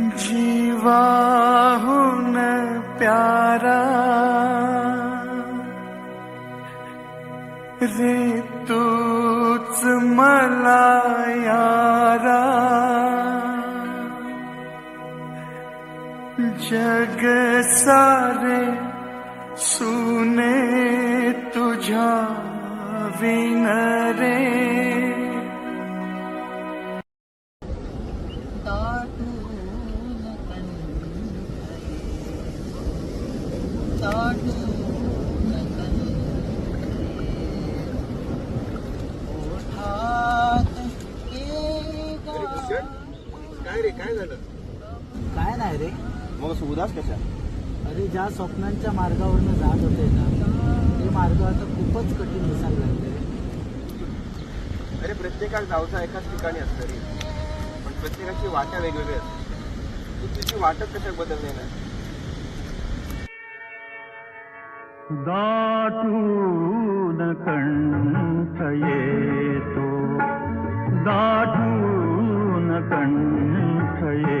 जीवाहुन प्यारा। रे तूच मला यारा। जग सारे सुने तुझा विनरे। काय रे काय झालं काय नाही रे. मग उदास कशा? अरे ज्या स्वप्नांच्या मार्गावरनं जात होते ना ते मार्ग आता खूपच कठीण दिसायला लागले. अरे प्रत्येकाला जावचा एकाच ठिकाणी असतं रे. पण प्रत्येकाची वाटा वेगवेगळी असते. तू तुझी वाटच कशा बदलली ना? दाटून कंठ येतो दाटून कंठ येतो